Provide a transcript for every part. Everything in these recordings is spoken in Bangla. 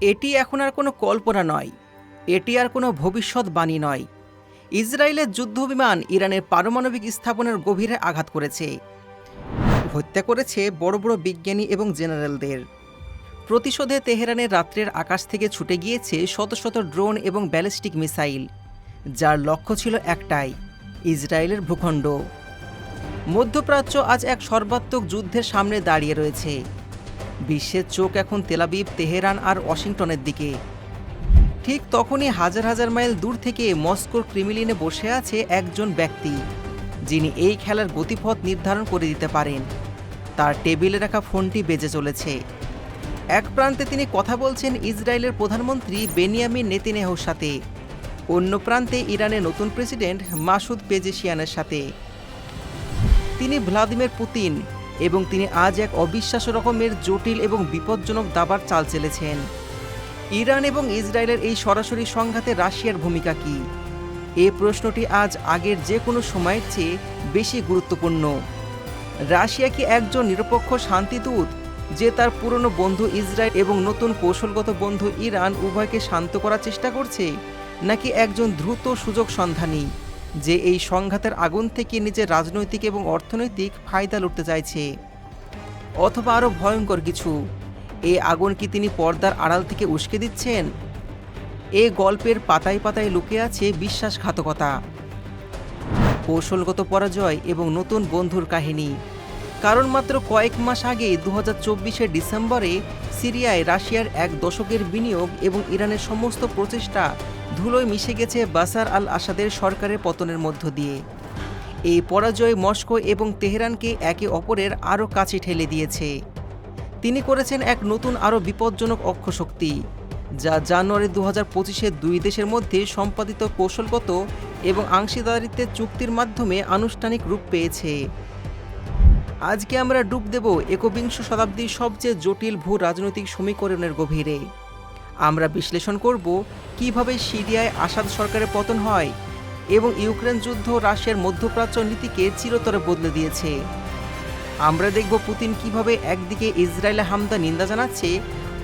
এটি এখন আর কোনো কল্পনা নয়। এটি আর কোনো ভবিষ্যৎবাণী নয়। ইসরায়েলের যুদ্ধবিমান ইরানের পারমাণবিক স্থাপনের গভীরে আঘাত করেছে। হত্যা করেছে বড় বড় বিজ্ঞানী এবং জেনারেলদের। প্রতিশোধে তেহরানের রাত্রের আকাশ থেকে ছুটে গিয়েছে শত শত ড্রোন এবং ব্যালিস্টিক মিসাইল। যার লক্ষ্য ছিল একটাই, ইসরায়েলের ভূখণ্ড। মধ্যপ্রাচ্য আজ এক সর্বাত্মক যুদ্ধের সামনে দাঁড়িয়ে রয়েছে। বিশ্বের চোখ এখন তেলাবিব তেহরান আর ওয়াশিংটনের দিকে। ঠিক তখনই হাজার হাজার মাইল দূর থেকে মস্কোর ক্রিমিলিনে বসে আছে একজন ব্যক্তি, যিনি এই খেলার গতিপথ নির্ধারণ করে দিতে পারেন। তার টেবিলে রাখা ফোনটি বেজে চলেছে। এক প্রান্তে তিনি কথা বলছেন ইসরায়েলের প্রধানমন্ত্রী বেনিয়ামিন নেতিনেহর সাথে। অন্য প্রান্তে ইরানের নতুন প্রেসিডেন্ট মাসুদ পেজেশিয়ানের সাথে। তিনি ভ্লাদিমির পুতিন এবং তিনি আজ এক অবিশ্বাস্য রকমের জটিল এবং বিপজ্জনক দাবার চাল চেলেছেন। ইরান এবং ইসরায়েলের এই সরাসরি সংঘাতে রাশিয়ার ভূমিকা কি? এই প্রশ্নটি আজ আগের যে কোনো সময়ের চেয়ে বেশি গুরুত্বপূর্ণ। রাশিয়া কি একজন নিরপেক্ষ শান্তিদূত যে তার পুরনো বন্ধু ইসরায়েল এবং নতুন কৌশলগত বন্ধু ইরান উভয়কে শান্ত করার চেষ্টা করছে, নাকি একজন দ্রুত সুযোগ সন্ধানী? যে এই সংঘাতের আগুন থেকে নিজের রাজনৈতিক এবং অর্থনৈতিক ফায়দা লুটতে চাইছে। অথবা আরও ভয়ঙ্কর কিছু। এই আগুন কি তিনি পর্দার আড়াল থেকে উস্কে দিচ্ছেন? এ গল্পের পাতায় পাতায় লুকে আছে বিশ্বাসঘাতকতা। কৌশলগত পরাজয় এবং নতুন বন্ধুর কাহিনী। কারণ মাত্র কয়েক মাস আগে দু হাজার ডিসেম্বরে সিরিয়ায় রাশিয়ার এক দশকের বিনিয়োগ এবং ইরানের সমস্ত প্রচেষ্টা ধুলোয় মিশে গেছে বাসার আল আসাদের সরকারের পতনের মধ্য দিয়ে। এই পরাজয় মস্কো এবং তেহরানকে একে অপরের আরও কাছে ঠেলে দিয়েছে। তিনি করেছেন এক নতুন আরও বিপজ্জনক অক্ষশক্তি, যা জানুয়ারি দু হাজার পঁচিশে দুই দেশের মধ্যে সম্পাদিত কৌশলগত এবং অংশীদারিত্বের চুক্তির মাধ্যমে আনুষ্ঠানিক রূপ পেয়েছে। আজকে আমরা ডুব দেব একবিংশ শতাব্দীর সবচেয়ে জটিল ভূ রাজনৈতিক সমীকরণের গভীরে। আমরা বিশ্লেষণ করব কীভাবে সিরিয়ায় আসাদ সরকারের পতন হয় এবং ইউক্রেন যুদ্ধ রাশিয়ার মধ্যপ্রাচ্য নীতিকে চিরতরে বদলে দিয়েছে। আমরা দেখব পুতিন কীভাবে একদিকে ইসরায়েলে হামদা নিন্দা জানাচ্ছে,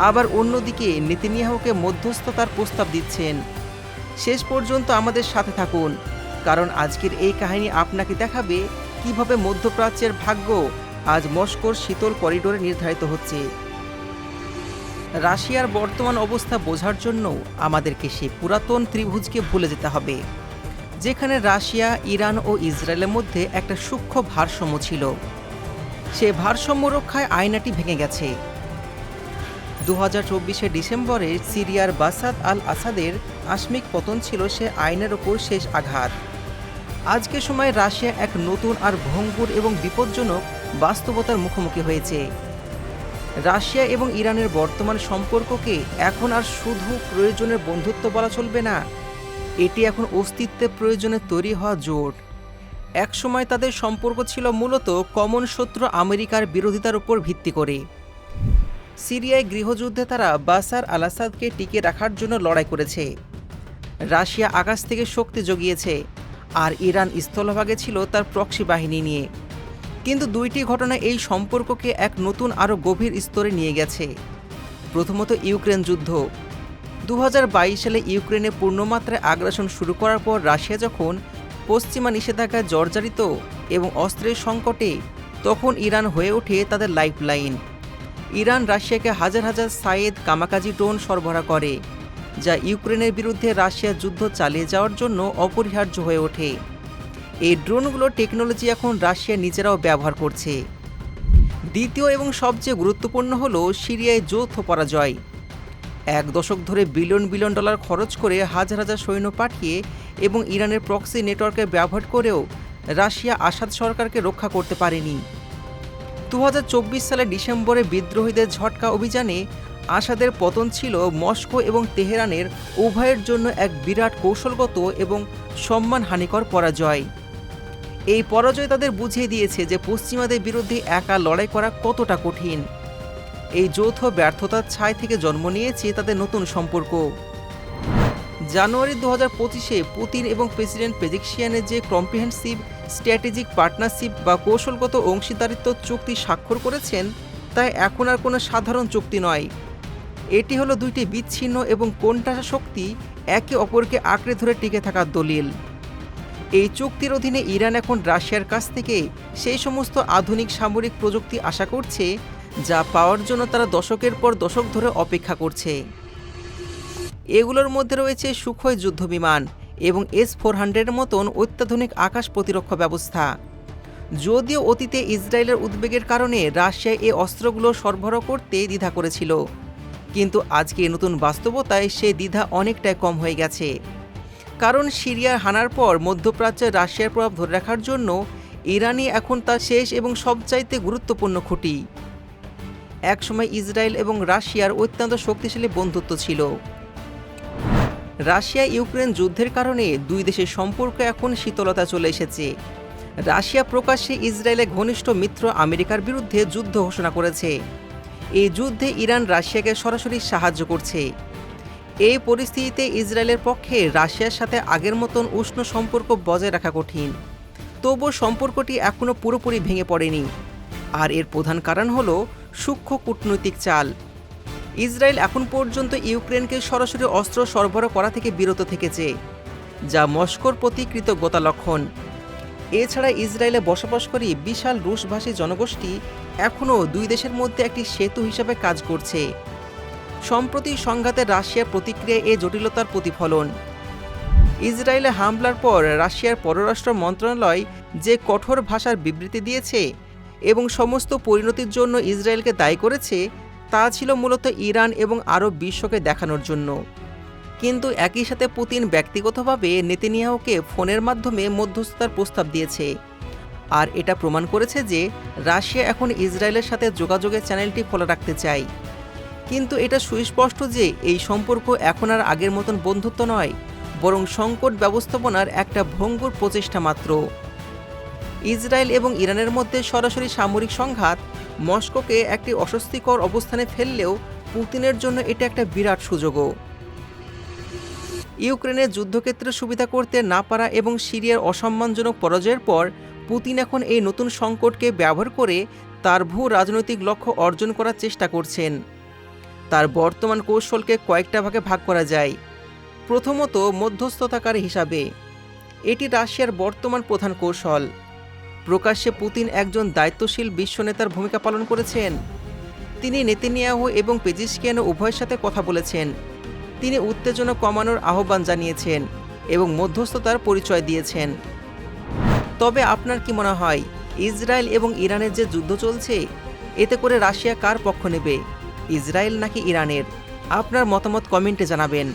আবার অন্যদিকে নেতিনিয়াহুকে মধ্যস্থতার প্রস্তাব দিচ্ছেন। শেষ পর্যন্ত আমাদের সাথে থাকুন, কারণ আজকের এই কাহিনী আপনাকে দেখাবে কীভাবে মধ্যপ্রাচ্যের ভাগ্য আজ মস্কোর শীতল করিডোরে নির্ধারিত হচ্ছে? রাশিয়ার বর্তমান অবস্থা বোঝার জন্য আমাদেরকে সে পুরাতন ত্রিভুজকে ভুলে যেতে হবে, যেখানে রাশিয়া, ইরান ও ইসরায়েলের মধ্যে একটা সূক্ষ্ম ভারসাম্য ছিল। সে ভারসাম্য রক্ষায় আয়নাটি ভেঙে গেছে। দু হাজার চব্বিশে ডিসেম্বরে সিরিয়ার বাসাদ আল আসাদের আসমিক পতন ছিল সে আইনের ওপর শেষ আঘাত। আজকে সময় রাশিয়া এক নতুন আর ভঙ্গুর এবং বিপজ্জনক বাস্তবতার মুখোমুখি হয়েছে। রাশিয়া এবং ইরানের বর্তমান সম্পর্ককে এখন আর শুধু প্রয়োজনের বন্ধুত্ব বলা চলবে না, এটি এখন অস্তিত্বের প্রয়োজনে তৈরি হওয়া জোট। একসময় তাদের সম্পর্ক ছিল মূলত কমন শত্রু আমেরিকার বিরোধিতার উপর ভিত্তি করে। সিরিয়ায় গৃহযুদ্ধে তারা বাসার আল আসাদকে টিকে রাখার জন্য লড়াই করেছে। রাশিয়া আকাশ থেকে শক্তি জগিয়েছে। আর ইরান স্থলভাগে ছিল তার প্রক্সি বাহিনী নিয়ে। কিন্তু দুইটি ঘটনা এই সম্পর্ককে এক নতুন আরও গভীর স্তরে নিয়ে গেছে। প্রথমত ইউক্রেন যুদ্ধ। দু হাজার বাইশ সালে ইউক্রেনে পূর্ণমাত্রায় আগ্রাসন শুরু করার পর রাশিয়া যখন পশ্চিমা নিষেধাজ্ঞায় জর্জরিত এবং অস্ত্রের সংকটে, তখন ইরান হয়ে ওঠে তাদের লাইফলাইন। ইরান রাশিয়াকে হাজার হাজার সায়েদ কামাকাজি ড্রোন সরবরাহ করে। যা ইউক্রেনের বিরুদ্ধে রাশিয়া যুদ্ধ চালিয়ে যাওয়ার জন্য অপরিহার্য হয়ে ওঠে। এই ড্রোনগুলো টেকনোলজি এখন রাশিয়া নিজেরাও ব্যবহার করছে। দ্বিতীয় এবং সবচেয়ে গুরুত্বপূর্ণ হল সিরিয়ায় যৌথ পরাজয়। এক দশক ধরে বিলিয়ন বিলিয়ন ডলার খরচ করে হাজার হাজার সৈন্য পাঠিয়ে এবং ইরানের প্রক্সি নেটওয়ার্কে ব্যবহার করেও রাশিয়া আসাদ সরকারকে রক্ষা করতে পারেনি। দু সালে ডিসেম্বরে বিদ্রোহীদের ঝটকা অভিযানে আসাদের পতন ছিল মস্কো এবং তেহরানের উভয়ের জন্য এক বিরাট কৌশলগত এবং সম্মানহানিকর পরাজয়। এই পরাজয় তাদের বুঝিয়ে দিয়েছে যে পশ্চিমাদের বিরুদ্ধে একা লড়াই করা কতটা কঠিন। এই যৌথ ব্যর্থতার ছাই থেকে জন্ম নিয়েছে তাদের নতুন সম্পর্ক। জানুয়ারি দু হাজার পঁচিশে পুতিন এবং প্রেসিডেন্ট পেজিকশিয়ানের যে কম্প্রিহেন্সিভ স্ট্র্যাটেজিক পার্টনারশিপ বা কৌশলগত অংশীদারিত্ব চুক্তি স্বাক্ষর করেছেন, তাই এখন আর কোনো সাধারণ চুক্তি নয়। এটি হলো দুইটি বিচ্ছিন্ন এবং কোণঠাসা শক্তি একে অপরকে আঁকড়ে ধরে টিকে থাকার দলিল। এই চুক্তির অধীনে ইরান এখন রাশিয়ার কাছ থেকে সেই সমস্ত আধুনিক সামরিক প্রযুক্তি আশা করছে, যা পাওয়ার জন্য তারা দশকের পর দশক ধরে অপেক্ষা করছে। এগুলোর মধ্যে রয়েছে সুখই যুদ্ধবিমান এবং এস ফোর হান্ড্রেডের মতন অত্যাধুনিক আকাশ প্রতিরক্ষা ব্যবস্থা। যদিও অতীতে ইসরায়েলের উদ্বেগের কারণে রাশিয়া এই অস্ত্রগুলো সরবরাহ করতে দ্বিধা করেছিল, কিন্তু আজকে নতুন বাস্তবতায় সে দ্বিধা অনেকটাই কম হয়ে গেছে। কারণ সিরিয়ার হানার পর মধ্যপ্রাচ্যে রাশিয়ার প্রভাব ধরে রাখার জন্য ইরানই এখন তার শেষ এবং সবচাইতে গুরুত্বপূর্ণ খুঁটি। একসময় ইসরায়েল এবং রাশিয়ার অত্যন্ত শক্তিশালী বন্ধুত্ব ছিল। রাশিয়া ইউক্রেন যুদ্ধের কারণে দুই দেশের সম্পর্ক এখন শীতলতা চলে এসেছে। রাশিয়া প্রকাশ্যে ইসরায়েলের ঘনিষ্ঠ মিত্র আমেরিকার বিরুদ্ধে যুদ্ধ ঘোষণা করেছে। এই যুদ্ধে ইরান রাশিয়াকে সরাসরি সাহায্য করছে। এই পরিস্থিতিতে ইসরায়েলের পক্ষে রাশিয়ার সাথে আগের মতন উষ্ণ সম্পর্ক বজায় রাখা কঠিন। তবুও সম্পর্কটি এখনও পুরোপুরি ভেঙে পড়েনি। আর এর প্রধান কারণ হল সূক্ষ্ম কূটনৈতিক চাল। ইসরায়েল এখন পর্যন্ত ইউক্রেনকে সরাসরি অস্ত্র সরবরাহ করা থেকে বিরত থেকেছে, যা মস্কোর প্রতি কৃতজ্ঞতা লক্ষণ। এছাড়া ইসরায়েলে বসবাসকারী বিশাল রুশভাষী জনগোষ্ঠী এখনও দুই দেশের মধ্যে একটি সেতু হিসাবে কাজ করছে। সম্প্রতি সংঘাতে রাশিয়ার প্রতিক্রিয়া এ জটিলতার প্রতিফলন। ইসরায়েলে হামলার পর রাশিয়ার পররাষ্ট্র মন্ত্রণালয় যে কঠোর ভাষার বিবৃতি দিয়েছে এবং সমস্ত পরিণতির জন্য ইসরায়েলকে দায়ী করেছে তা ছিল মূলত ইরান এবং আরব বিশ্বকে দেখানোর জন্য। কিন্তু একই সাথে পুতিন ব্যক্তিগতভাবে নেতিনিয়াহুকে ফোনের মাধ্যমে মধ্যস্থতার প্রস্তাব দিয়েছে। আর এটা প্রমাণ করেছে যে, রাশিয়া এখন ইসরায়েলের সাথে যোগাযোগের চ্যানেলটি খোলা রাখতে চায়। কিন্তু এটা সুস্পষ্ট যে, এই সম্পর্ক এখন আর আগের মতন বন্ধুত্ব নয়, বরং সংকট ব্যবস্থাপনার একটা ভঙ্গুর প্রচেষ্টা মাত্র। ইসরায়েল এবং ইরানের মধ্যে সরাসরি সামরিক সংঘাত মস্কোকে একটি অস্বস্তিকর অবস্থানে ফেললেও পুতিনের জন্য এটা একটা বিরাট সুযোগও। ইউক্রেনের যুদ্ধক্ষেত্রে সুবিধা করতে না পারা এবং সিরিয়ার অসম্মানজনক পরাজয়ের পর পুতিন এখন এই নতুন সংকটকে ব্যবহার করে তার ভূ রাজনৈতিক লক্ষ্য অর্জন করার চেষ্টা করছেন। তার বর্তমান কৌশলকে কয়েকটা ভাগে ভাগ করা যায়। প্রথমত মধ্যস্থতাকারী হিসাবে। এটি রাশিয়ার বর্তমান প্রধান কৌশল। প্রকাশ্যে পুতিন একজন দায়িত্বশীল বিশ্বনেতার ভূমিকা পালন করেছেন। তিনি নেতিনিয়াহু এবং পেজিসকিয়ানো উভয়ের সাথে কথা বলেছেন। তিনি উত্তেজনা কমানোর আহ্বান জানিয়েছেন এবং মধ্যস্থতার পরিচয় দিয়েছেন। তবে আপনার কি মনে হয়, ইসরায়েল এবং ইরানের যে যুদ্ধ চলছে, এতে করে রাশিয়া কার পক্ষ নেবে? ইসরায়েল নাকি ইরানের? আপনার মতামত কমেন্টে জানাবেন।